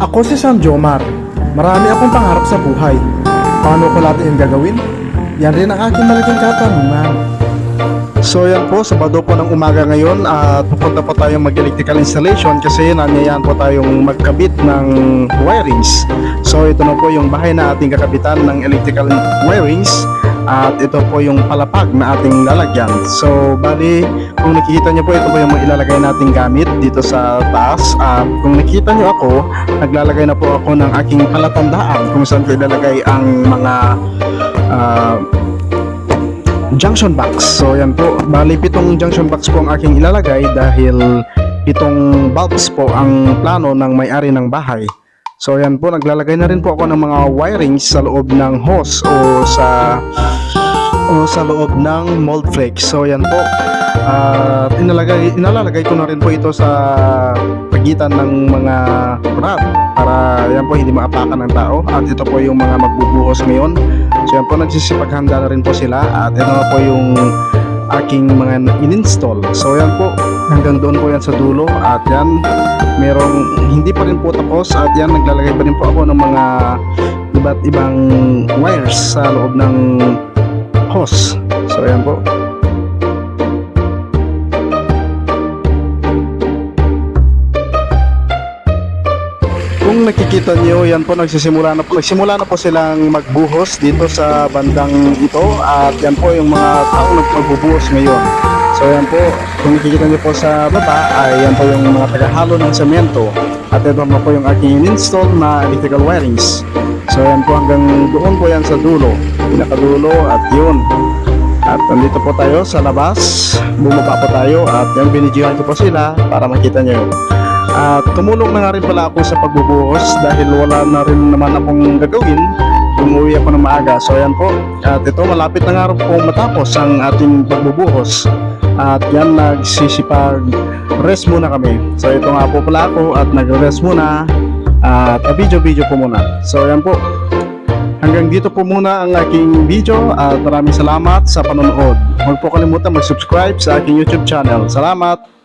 Ako si Sam Jomar. Marami akong pangarap sa buhay. Paano ko lahat yung gagawin? Yan rin ang aking malaking katanungan. So yan po, Sabado po ng umaga ngayon at pupunta po tayong mag-electrical installation kasi nanyayahan po tayong magkabit ng wirings. So ito na po yung bahay na ating kakabitan ng electrical wirings at ito po yung palapag na ating lalagyan. So bali, kung nakikita niyo po, ito po yung ilalagay nating gamit dito sa taas. At kung nakikita niyo ako, naglalagay na po ako ng aking palatandaan kung saan ko ilalagay ang mga ah, junction box. So yan po, bali pitong junction box po ang aking ilalagay dahil pitong bulbs po ang plano ng may-ari ng bahay. So yan po, naglalagay na rin po ako ng mga wirings sa loob ng hose o sa o sa loob ng mold flakes. So yan po, at inalagay, inalalagay ko na rin po ito sa pagitan ng mga rod para yan po hindi maapakan ng tao. At ito po yung mga magbubuhos ngayon. So yan po nagsisipaghanda na rin po sila. At ito na po yung aking mga in-install. So yan po. Hanggang doon po yan sa dulo. At yan merong hindi pa rin po tapos. At yan naglalagay pa rin po ako ng mga iba't ibang wires sa loob ng nakikita niyo, yan po nagsisimula na po. Nagsimula na po silang magbuhos dito sa bandang ito at yan po yung mga taong nagpagbubuhos ngayon. So yan po, kung nakikita niyo po sa baba ay yan po yung mga tagahalo ng semento at ito na po yung aking install na electrical wirings. So yan po hanggang doon po yan sa dulo, pinakadulo at yun. At nandito po tayo sa labas, bumaba po tayo at yan binidyohan ko po sila para makita niyo. At tumulong na nga rin pala ako sa pagbubuhos dahil wala na rin naman akong gagawin. Umuwi ako ng maaga. So ayan po. At ito malapit na nga rin po matapos ang ating pagbubuhos. At yan nagsisipag rest muna kami. So ito nga po pala ako at nag-rest muna. At video-video po muna. So ayan po. Hanggang dito po muna ang aking video at maraming salamat sa panonood. Huwag po kalimutan mag-subscribe sa aking YouTube channel. Salamat!